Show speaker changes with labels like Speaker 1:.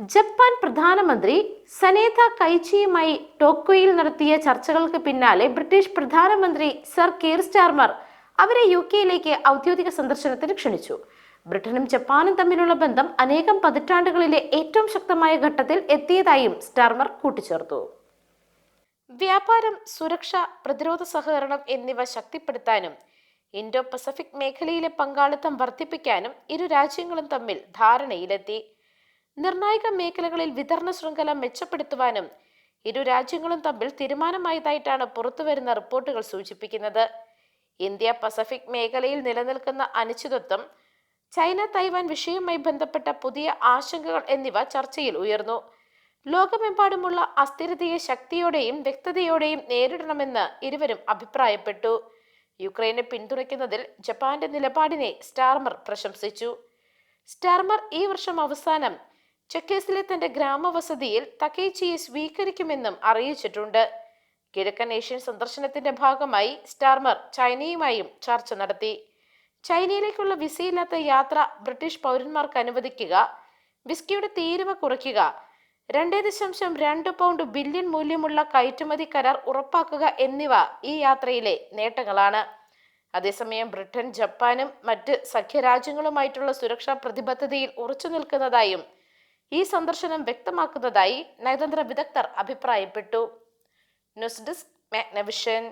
Speaker 1: Japan പ്രധാനമന്ത്രി സനേത കൈച്ചിയുമായി ടോക്കോയിൽ നടത്തിയ ചർച്ചകൾക്ക് പിന്നാലെ ബ്രിട്ടീഷ് പ്രധാനമന്ത്രി സർ കീർ സ്റ്റാർമർ അവരെ യു കെയിലേക്ക് ഔദ്യോഗിക സന്ദർശനത്തിന് ക്ഷണിച്ചു. ബ്രിട്ടനും ജപ്പാനും തമ്മിലുള്ള ബന്ധം അനേകം പതിറ്റാണ്ടുകളിലെ ഏറ്റവും ശക്തമായ ഘട്ടത്തിൽ എത്തിയതായും സ്റ്റാർമർ കൂട്ടിച്ചേർത്തു. വ്യാപാരം സുരക്ഷ പ്രതിരോധ സഹകരണം എന്നിവ ശക്തിപ്പെടുത്താനും ഇൻഡോ പസഫിക് മേഖലയിലെ പങ്കാളിത്തം വർദ്ധിപ്പിക്കാനും ഇരു രാജ്യങ്ങളും തമ്മിൽ ധാരണയിലെത്തി. നിർണായക മേഖലകളിൽ വിതരണ ശൃംഖല മെച്ചപ്പെടുത്തുവാനും ഇരു രാജ്യങ്ങളും തമ്മിൽ തീരുമാനമായതായിട്ടാണ് പുറത്തുവരുന്ന റിപ്പോർട്ടുകൾ സൂചിപ്പിക്കുന്നത്. ഇന്ത്യ പസഫിക് മേഖലയിൽ നിലനിൽക്കുന്ന അനിശ്ചിതത്വം ചൈന തൈവാൻ വിഷയവുമായി ബന്ധപ്പെട്ട പുതിയ ആശങ്കകൾ എന്നിവ ചർച്ചയിൽ ഉയർന്നു. ലോകമെമ്പാടുമുള്ള അസ്ഥിരതയെ ശക്തിയോടെയും വ്യക്തതയോടെയും നേരിടണമെന്ന് ഇരുവരും അഭിപ്രായപ്പെട്ടു. യുക്രൈനെ പിന്തുണയ്ക്കുന്നതിൽ ജപ്പാന്റെ നിലപാടിനെ സ്റ്റാർമർ പ്രശംസിച്ചു. സ്റ്റാർമർ ഈ വർഷം അവസാനം ചെക്കേസിലെ തന്റെ ഗ്രാമവസതിയിൽ തകേച്ചിയെ സ്വീകരിക്കുമെന്നും അറിയിച്ചിട്ടുണ്ട്. കിഴക്കൻ ഏഷ്യൻ സന്ദർശനത്തിന്റെ ഭാഗമായി സ്റ്റാർമർ ചൈനയുമായും ചർച്ച നടത്തി. ചൈനയിലേക്കുള്ള വിസയില്ലാത്ത യാത്ര ബ്രിട്ടീഷ് പൗരന്മാർക്ക് അനുവദിക്കുക വിസ്കിയുടെ തീരുവ കുറയ്ക്കുക രണ്ടേ ദശാംശം രണ്ട് പൗണ്ട് ബില്യൺ മൂല്യമുള്ള കയറ്റുമതി കരാർ ഉറപ്പാക്കുക എന്നിവ ഈ യാത്രയിലെ നേട്ടങ്ങളാണ്. അതേസമയം ബ്രിട്ടൻ ജപ്പാനും മറ്റ് സഖ്യരാജ്യങ്ങളുമായിട്ടുള്ള സുരക്ഷാ പ്രതിബദ്ധതയിൽ ഉറച്ചു നിൽക്കുന്നതായും ഈ സന്ദർശനം വ്യക്തമാക്കുന്നതായി നയതന്ത്ര വിദഗ്ധർ അഭിപ്രായപ്പെട്ടു. News desk Magnavision.